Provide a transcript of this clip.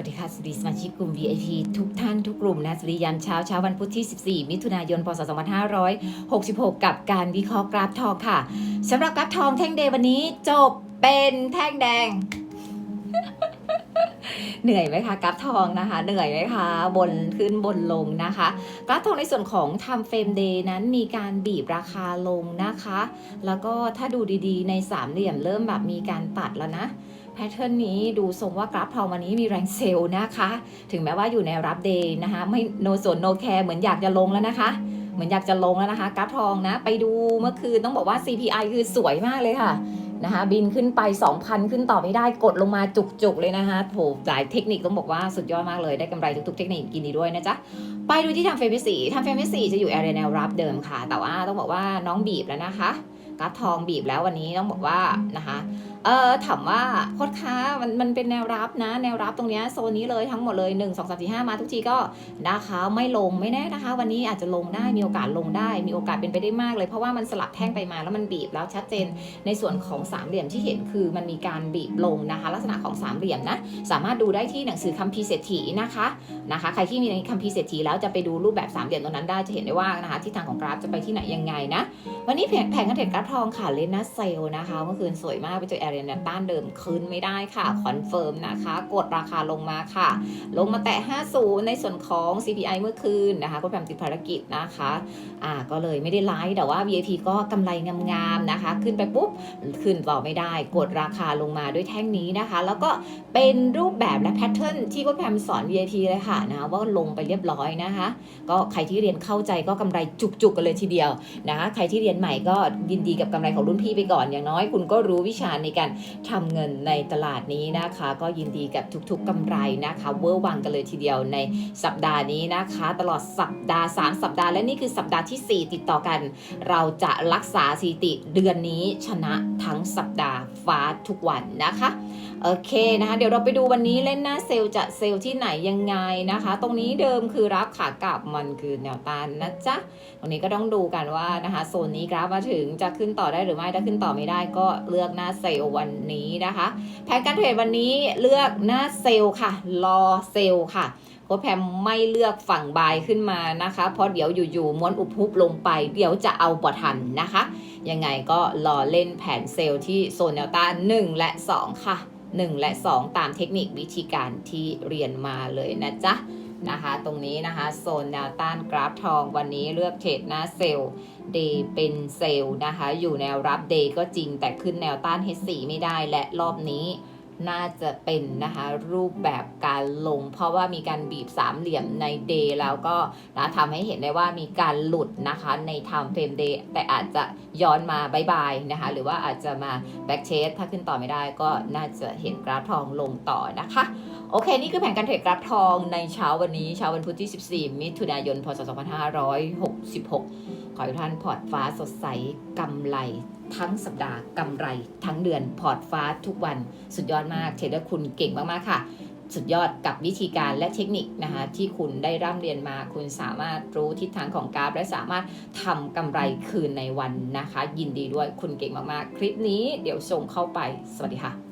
วัสดีค่ะสวัสดีสมาชิกกลุ่ม VIP ทุกท่านทุกกลุ่มนะสวัสดียามเช้าเช้าวันพุธที่ 14 มิถุนายน พศ 2566 กับการวิเคราะห์กราฟทองค่ะสำหรับกราฟทองแท่งเดย์วันนี้จบเป็นแท่งแดง เหนื่อยไหมคะกราฟทองนะคะ เหนื่อยไหมคะบนขึ้นบนลงนะคะกราฟทองในส่วนของ time frame day นั้นมีการบีบราคาลงนะคะ แล้วก็ถ้าดูดีๆ ในสามเหลี่ยมเริ่มแบบมีการตัดแล้วนะ พทเทิร์นนี้ดูทรงว่ากราฟทองวันนี้มีแรงเซลล์นะคะ ถึงแม้ว่าอยู่ในรับเดย์นะคะไม่โนสนโนแคร์เหมือนอยากจะลงแล้วนะคะ เหมือนอยากจะลงแล้วนะคะกราฟทองนะ ไปดูเมื่อคืนต้องบอกว่า CPI คือสวยมากเลยค่ะนะคะบินขึ้นไป 2,000 ขึ้นต่อไม่ได้กดลงมาจุกๆเลยนะคะโหหลายเทคนิคต้องบอกว่าสุดยอดมากเลยได้กำไรทุกๆเทคนิคกินดีด้วยนะจ๊ะ ไปดูที่ทางเฟมที่สี่ทางเฟมที่สี่จะอยู่แอเรียแนวรับเดิมค่ะ แต่ว่าต้องบอกว่าน้องบีบแล้วนะคะ กราฟทองบีบแล้ววันนี้ต้องบอกว่านะคะเออถามว่าโคตรค้ามันมันเป็นแนวรับนะ แนวรับตรงนี้โซนนี้เลยทั้งหมดเลย 1 2 3 4 5 มาทุกทีก็นะคะไม่ลงไม่แน่นะคะ วันนี้อาจจะลงได้มีโอกาสลงได้ มีโอกาสเป็นไปได้มากเลย เพราะว่ามันสลับแท่งไปมาแล้วมันบีบแล้วชัดเจนในส่วนของสามเหลี่ยมที่เห็นคือมันมีการบีบลงนะคะ ลักษณะของสามเหลี่ยมนะสามารถดูได้ที่หนังสือคัมภีร์เศรษฐีนะคะนะคะ ใครที่มีในคัมภีร์เศรษฐีแล้วจะไปดูรูปแบบสามเหลี่ยมตรงนั้นได้จะเห็นได้ว่านะคะที่ทางของกราฟจะไปที่ไหนยังไงนะวันนี้แผงแผงกันเทรดกราฟทองค่ะเลนนะเซลนะคะเมื่อคืนสวยมากไปเจอแอเรียนต้านเดิมคืนไม่ได้ค่ะคอนเฟิร์มนะคะ กดราคาลงมาค่ะ ลงมาแตะ 50 ในส่วนของ CPI เมื่อคืนนะคะก็แปมติดภารกิจนะคะอ่าก็เลยไม่ได้ไลฟ์แต่ว่า VIP ก็กำไรงามๆนะคะ ขึ้นไปปุ๊บขึ้นต่อไม่ได้ กดราคาลงมาด้วยแท่งนี้นะคะ แล้วก็เป็นรูปแบบและแพทเทิร์นที่ก็แพมสอน VIP เลยค่ะนะว่าลงไปเรียบร้อยนะคะ ก็ใครที่เรียนเข้าใจก็กำไรจุกๆกันเลยทีเดียวนะคะใครที่เรียนใหม่ก็ยินดีกับกำไรของรุ่นพี่ไปก่อนอย่างน้อย คุณก็รู้วิชาในการทำเงินในตลาดนี้นะคะ ก็ยินดีกับทุกๆกำไรนะคะเวอร์วังกันเลยทีเดียวในสัปดาห์นี้นะคะ ตลอดสัปดาห์ 3 สัปดาห์และนี่คือสัปดาห์ที่ 4 ติดต่อกัน เราจะรักษาสถิติเดือนนี้ชนะทั้งสัปดาห์ฟ้าทุกวันนะคะโอเคนะคะเดี๋ยวเราไปดูวันนี้เล่นหน้าเซลล์จะเซลล์ที่ไหนยังไงนะคะ ตรงนี้เดิมคือรับขากลับมันคือแนวต้านนะจ๊ะตรงนี้ก็ต้องดูกันว่านะคะโซนนี้กราฟมาถึงจะขึ้นต่อได้หรือไม่ถ้าขึ้นต่อไม่ได้ก็เลือกหน้าเซลล์วันนี้นะคะแผนการเทรดวันนี้เลือกหน้าเซลล์ค่ะรอเซลล์ค่ะโค้ชแพมไม่เลือกฝั่งบายขึ้นมานะคะ เพราะเดี๋ยวอยู่ๆม้วนอุบฮุบลงไป เดี๋ยวจะเอาบ่ทันนะคะ ยังไงก็รอเล่นแผนเซลล์ที่โซนแนวต้าน1และ 2 ค่ะ 1 และ 2 ตามเทคนิควิธีการที่เรียนมาเลยนะจ๊ะ นะคะ ตรงนี้นะคะโซนแนวต้านกราฟทองวันนี้เลือกเทรดหน้าเซลล์เดย์เป็นเซลล์นะคะ อยู่แนวรับเดย์ก็จริงแต่ขึ้นแนวต้าน H4 ไม่ได้และรอบนี้ น่าจะเป็นนะคะรูปแบบการลง เพราะว่ามีการบีบสามเหลี่ยมในเดย์แล้วก็นะทำให้เห็นได้ว่ามีการหลุดนะคะใน time frame day แต่อาจจะย้อนมาบายบายนะคะ หรือว่าอาจจะมาแบ็กเชสถ้าขึ้นต่อไม่ได้ก็น่าจะเห็นกราฟทองลงต่อนะคะโอเค นี่คือแผนการเทรดกราฟทองในเช้าวันนี้เช้าวันพุธที่ 14 มิถุนายน พศ 2566 ขอให้ท่านพอร์ตฟ้าสดใสกำไร ทั้งสัปดาห์กำไร ทั้งเดือนพอร์ตฟ้าทุกวันสุดยอดมากเทรดเดอร์คุณเก่งมากๆค่ะ สุดยอดกับวิธีการและเทคนิคนะคะที่คุณได้ร่ำเรียนมาคุณสามารถรู้ทิศทางของกราฟ และสามารถทำกำไรคืนในวันนะคะ ยินดีด้วยคุณเก่งมากๆ คลิปนี้เดี๋ยวส่งเข้าไปสวัสดีค่ะ